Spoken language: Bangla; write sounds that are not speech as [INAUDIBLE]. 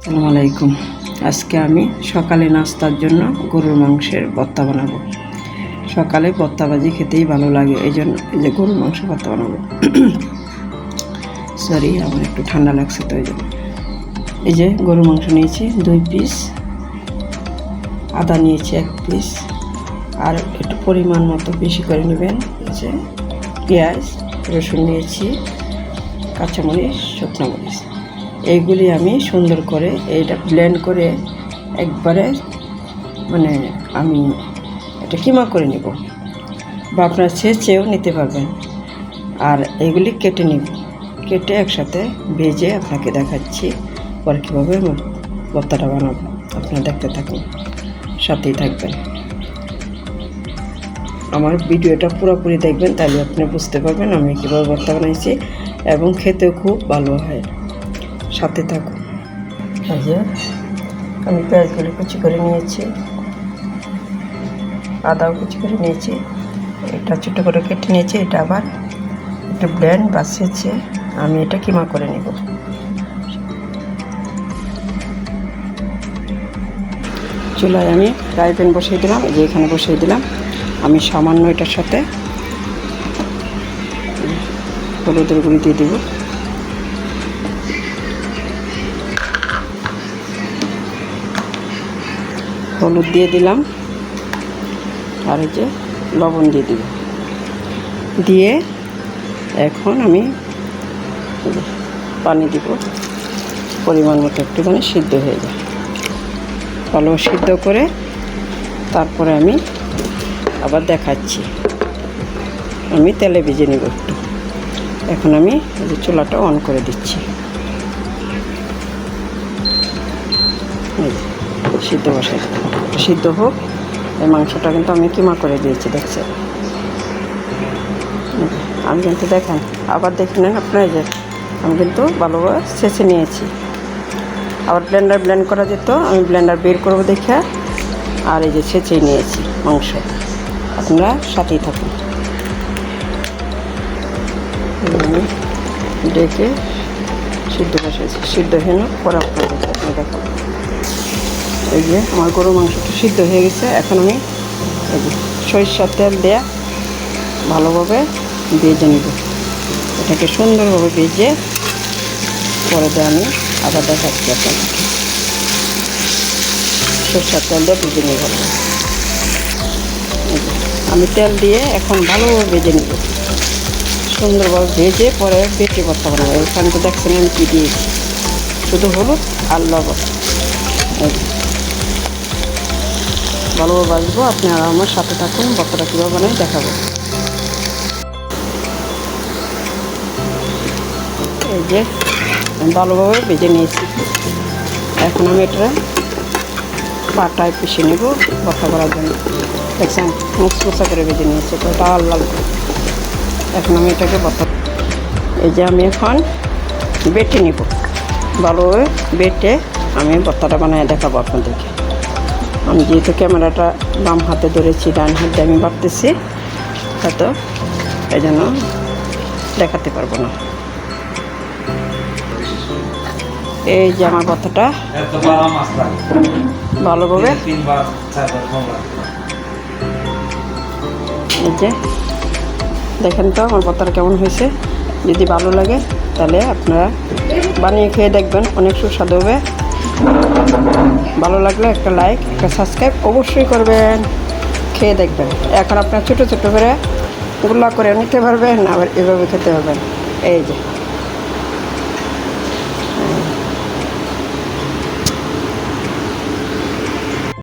আসসালামু আলাইকুম। আজকে আমি সকালে নাস্তার জন্য গরুর মাংসের ভর্তা বানাবো। সকালে ভর্তা ভাজি খেতেই ভালো লাগে, এই জন্য এই যে গরুর মাংস ভর্তা বানাবো। [COUGHS] সরি আমার একটু ঠান্ডা লাগছে তো এই জন্য। এই যে গরুর মাংস নিয়েছি, দুই পিস আদা নিয়েছি এক পিস আর একটু পরিমাণ মতো বেশি করে নেবেন, এই যে পেঁয়াজ, রসুন নিয়েছি, কাঁচামরিচ, শুকনো মরিচ। এইগুলি আমি সুন্দর করে এইটা ব্লেন্ড করে একবারে মানে আমি এটা কিমা করে নেব? বা আপনারা চেয়েও নিতে পারবেন। আর এগুলি কেটে নিব। কেটে একসাথে ভেজে আপনাকে দেখাচ্ছি পরে কীভাবে ভর্তাটা বানাবো। আপনারা দেখতে থাকুন। সাথেই থাকবেন। আমার ভিডিওটা পুরোপুরি দেখবেন, তাহলে আপনি বুঝতে পারবেন আমি কীভাবে ভর্তা বানাইছি এবং খেতেও খুব ভালো হয়। সাথে যে, আমি পেঁয়াজগুলি কুচি করে নিয়েছি। আদাও কুচি করে নিয়েছি। এটা ছোটো করে কেটে নিয়েছি, এটা আবার একটু ব্লেন্ড বাসিয়েছে। আমি এটা কিমা করে নেব? চুলায় আমি ফ্রাই প্যান বসিয়ে দিলাম, এই যে এখানে বসিয়ে দিলাম। আমি সামান্য এটার সাথে হলুদের গুঁড়ি দিয়ে দেবো। হলুদ দিয়ে দিলাম। আর এই যে লবণ দিয়ে দিব দিয়ে এখন আমি পানি দিব। পরিমাণ মতো একটুখানি সিদ্ধ হয়ে যায়। ভালো সিদ্ধ করে তারপরে আমি আবার দেখাচ্ছি। আমি তেলে ভেজে নেব একটু। এখন আমি চুলাটা অন করে দিচ্ছি এই যে, সিদ্ধ বসাই সিদ্ধ হোক, এই মাংসটা কিন্তু আমি কিমা করে দিয়েছি দেখছে আমি কিন্তু দেখেন, আবার দেখে নেন আপনার যে, আমি কিন্তু ভালোভাবে ছেঁচে নিয়েছি। আবার ব্লেন্ডার ব্লেন্ড করা যেত, আমি ব্লেন্ডার বের করব দেখে, আর এই যে ছেঁচেই নিয়েছি মাংস। আপনারা সাথেই থাকুন। ডেকে সিদ্ধ বসেছি। সিদ্ধ হেন পরে আপনাদেরকে আপনি দেখাবো। এই যে আমার গরু মাংসটা সিদ্ধ হয়ে গেছে। এখন আমি সরিষার তেল দেয়া ভালোভাবে ভেজে নেব। এটাকে সুন্দরভাবে ভেজে পরে দিয়ে আমি আবার দেখাচ্ছি আপনাকে। সরষার তেল দিয়ে ভেজে নেব। আমি তেল দিয়ে এখন ভালোভাবে ভেজে নেব। সুন্দরভাবে ভেজে পরে বেটে করতে বানাবো। এখানে তো দেখছেন আমি কী দিয়েছি। শুধু হলুদ আর লবণ। বাজবো আপনারা আমার সাথে থাকুন বক্তটা কীভাবে বানাই দেখাবো। এই যে ভালোভাবে ভেজে নিয়েছি। এখন আমি এটা পাটায় পিষে নেব ভর্তা করার জন্য। দেখছেন, মুচমুচা করে ভেজে নিয়েছি তো লাল লাল। এখন আমি এটাকে ভর্তা এই যে আমি এখন বেটে নিব। ভালোভাবে বেটে আমি ভর্তাটা বানিয়ে দেখাবো আপনাদেরকে। আমি যেহেতু ক্যামেরাটা বাম হাতে ধরেছি ডান হাতে আমি বাড়তেছি হয়তো এই জন্য দেখাতে পারব না। এই যে আমার কথাটা ভালোভাবে? এই যে দেখেন তো আমার কথাটা কেমন হয়েছে? যদি ভালো লাগে, তাহলে আপনারা বানিয়ে খেয়ে দেখবেন, অনেক সুস্বাদু হবে। ভালো লাগলে একটা লাইক একটা সাবস্ক্রাইব অবশ্যই করবেন, খেয়ে দেখবেন। এখন আপনার ছোটো ছোটো করে গুল্লা করে নিতে পারবেন, আবার এভাবে খেতে পারবেন। এই যে।